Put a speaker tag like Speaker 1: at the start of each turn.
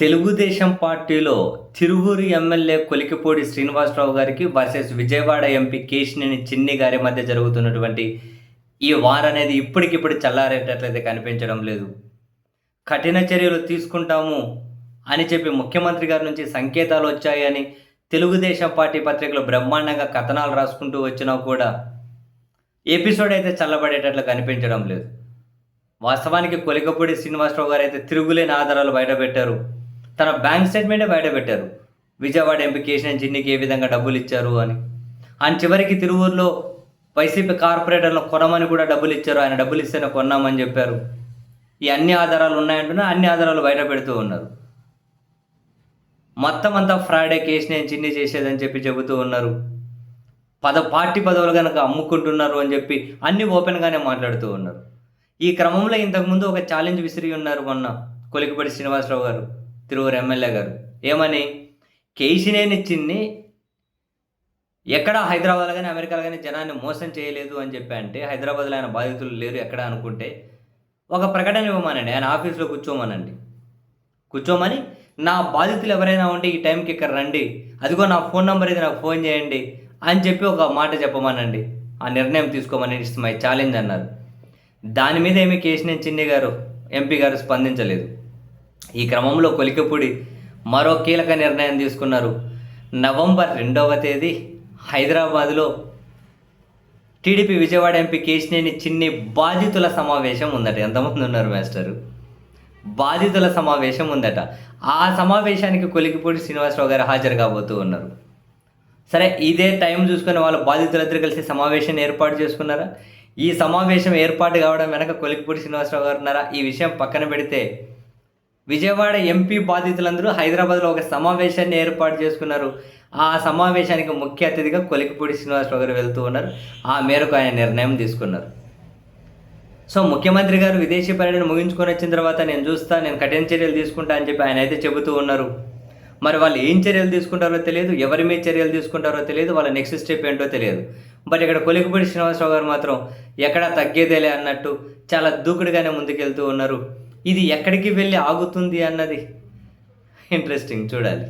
Speaker 1: తెలుగుదేశం పార్టీలో తిరువూరు ఎమ్మెల్యే కొలికిపూడి శ్రీనివాసరావు గారికి versus Vijayawada MP Kesineni చిన్ని గారి మధ్య జరుగుతున్నటువంటి ఈ వార్ అనేది ఇప్పటికిప్పుడు చల్లారేటట్లయితే కనిపించడం లేదు. కఠిన చర్యలు తీసుకుంటాము అని చెప్పి ముఖ్యమంత్రి గారి నుంచి సంకేతాలు వచ్చాయని తెలుగుదేశం పార్టీ పత్రికలు బ్రహ్మాండంగా కథనాలు రాసుకుంటూ వచ్చినా కూడా ఎపిసోడ్ అయితే చల్లబడేటట్లు కనిపించడం లేదు. వాస్తవానికి కొలికపూడి శ్రీనివాసరావు గారు అయితే తిరుగులేని ఆధారాలు బయటపెట్టారు. తన బ్యాంక్ స్టేట్మెంటే బయటపెట్టారు విజయవాడ ఎంపీ కేశినేని చిన్నికి ఏ విధంగా డబ్బులు ఇచ్చారు అని. ఆయన చివరికి తిరువూరులో వైసీపీ కార్పొరేటర్లను కొనమని కూడా డబ్బులు ఇచ్చారు. ఆయన డబ్బులు ఇస్తేనే కొన్నామని చెప్పారు. ఈ అన్ని ఆధారాలు ఉన్నాయంటున్నా అన్ని ఆధారాలు బయట పెడుతూ ఉన్నారు. మొత్తం అంతా ఫ్రాడే కేసు నేను చిన్ని చేసేదని చెప్పి చెబుతూ ఉన్నారు. పద పార్టీ పదవులు కనుక అమ్ముకుంటున్నారు అని చెప్పి అన్ని ఓపెన్గానే మాట్లాడుతూ ఉన్నారు. ఈ క్రమంలో ఇంతకుముందు ఒక ఛాలెంజ్ విసిరి ఉన్నారు మొన్న కొలికిపడి శ్రీనివాసరావు గారు. తిరువురు ఎమ్మెల్యే గారు. ఏమని? కేసీనేని చిన్ని ఎక్కడ హైదరాబాద్ కానీ అమెరికాలో కానీ జనాన్ని మోసం చేయలేదు అని చెప్పి అంటే హైదరాబాద్లో ఆయన బాధితులు లేరు ఎక్కడ అనుకుంటే ఒక ప్రకటన ఇవ్వమనండి. ఆయన ఆఫీస్లో కూర్చోమనండి. కూర్చోమని నా బాధితులు ఎవరైనా ఉంటే ఈ టైంకి ఇక్కడ రండి. అదిగో నా ఫోన్ నెంబర్ ఇది నాకు ఫోన్ చేయండి అని చెప్పి ఒక మాట చెప్పమనండి. ఆ నిర్ణయం తీసుకోమని ఇట్స్ మై ఛాలెంజ్ అన్నారు. దాని మీద ఏమి కేశినేని చిన్ని గారు ఎంపీ గారు స్పందించలేదు. ఈ క్రమంలో కొలికపూడి మరో కీలక నిర్ణయం తీసుకున్నారు. నవంబర్ రెండవ తేదీ హైదరాబాద్లో టీడీపీ విజయవాడ ఎంపీ కేశినేని చిన్ని బాధితుల సమావేశం ఉందట. ఎంతమంది ఉన్నారు మాస్టరు? బాధితుల సమావేశం ఉందట. ఆ సమావేశానికి కొలికిపూడి శ్రీనివాసరావు గారు హాజరు కాబోతూ ఉన్నారు. సరే ఇదే టైం చూసుకుని వాళ్ళు బాధితులందరూ కలిసి సమావేశం ఏర్పాటు చేసుకున్నారా? ఈ సమావేశం ఏర్పాటు కావడం వెనక కొలికిపూడి శ్రీనివాసరావు గారు ఉన్నారా? ఈ విషయం పక్కన పెడితే విజయవాడ ఎంపీ బాధితులందరూ హైదరాబాద్లో ఒక సమావేశాన్ని ఏర్పాటు చేసుకున్నారు. ఆ సమావేశానికి ముఖ్య అతిథిగా కొలికిపూడి శ్రీనివాసరావు గారు వెళ్తూ ఉన్నారు. ఆ మేరకు ఆయన నిర్ణయం తీసుకున్నారు. సో ముఖ్యమంత్రి గారు విదేశీ పర్యటన ముగించుకొని వచ్చిన తర్వాత నేను చూస్తా నేను కఠిన చర్యలు తీసుకుంటా అని చెప్పి ఆయన అయితే చెబుతూ ఉన్నారు. మరి వాళ్ళు ఏం చర్యలు తీసుకుంటారో తెలియదు ఎవరి మీద చర్యలు తీసుకుంటారో తెలియదు వాళ్ళ నెక్స్ట్ స్టెప్ ఏంటో తెలియదు. బట్ ఇక్కడ కొలికిపూడి శ్రీనివాసరావు గారు మాత్రం ఎక్కడా తగ్గేదేలే అన్నట్టు చాలా దూకుడుగానే ముందుకెళ్తూ ఉన్నారు. ఇది ఎక్కడికి వెళ్ళి ఆగుతుంది అన్నది. ఇంట్రెస్టింగ్ చూడాలి.